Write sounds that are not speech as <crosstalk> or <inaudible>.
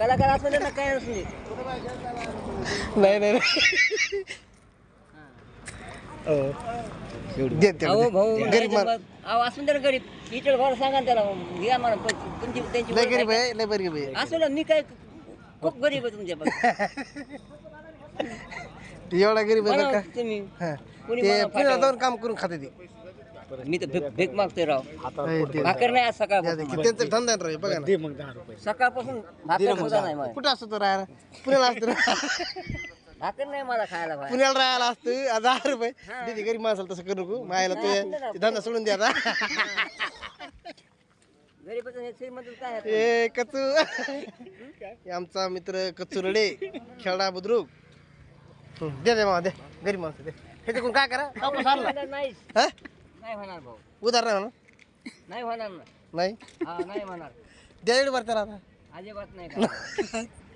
कलाकार ना काय असू दे नाही नाही नाही. हो. दे त्याला अहो. भाऊ गरीब अहो असून तर गरीब घर सांगा ना त्याला घ्या म्हणा पण तुमची त्यांची लय ओळख गरीब आहे आहे लय गरीब आहे का? असू ना मी काय खूप गरीब आहे तुमच्या एवढा गरीब आहे बरं का तुम्ही हा. कोणी ते मला पुण्याला फाट्यावर- जाऊन काम करून खाते ते मी तर भीक- भीक मागतोय राव. भाकर नाही आज द्या सकाळ दे. त्यांचा धंदा राव, बघा ना. सकाळपासून भाकर सुद्धा नाही मला कुठं असतो तो राहायला? पुण्याला असतो ना. <laughs> भाकर नाही मला खायला बाहेर. पुण्याला राहायला असतो. आज दहा रुपये. दीदी गरीब माणसाला तसं करू नको. मायला ते धंदा सोडून द्या आता. <laughs> गरीबाचं हे श्रीमंत काय आहे? ए कचू. हे आमचा मित्र कचू रडे खेळडा बुद्रुक. हं, दे दे मामा दे. गरीब माणसं दे. हे कोण काय करा? आणला नाही हा? नाही होणार भाऊ. उधार नाही म्हणा नाही होणार ना. नाही? हा नाही होणार. द्या एवढी बरं त्याला आता अजिबात नाही का <laughs>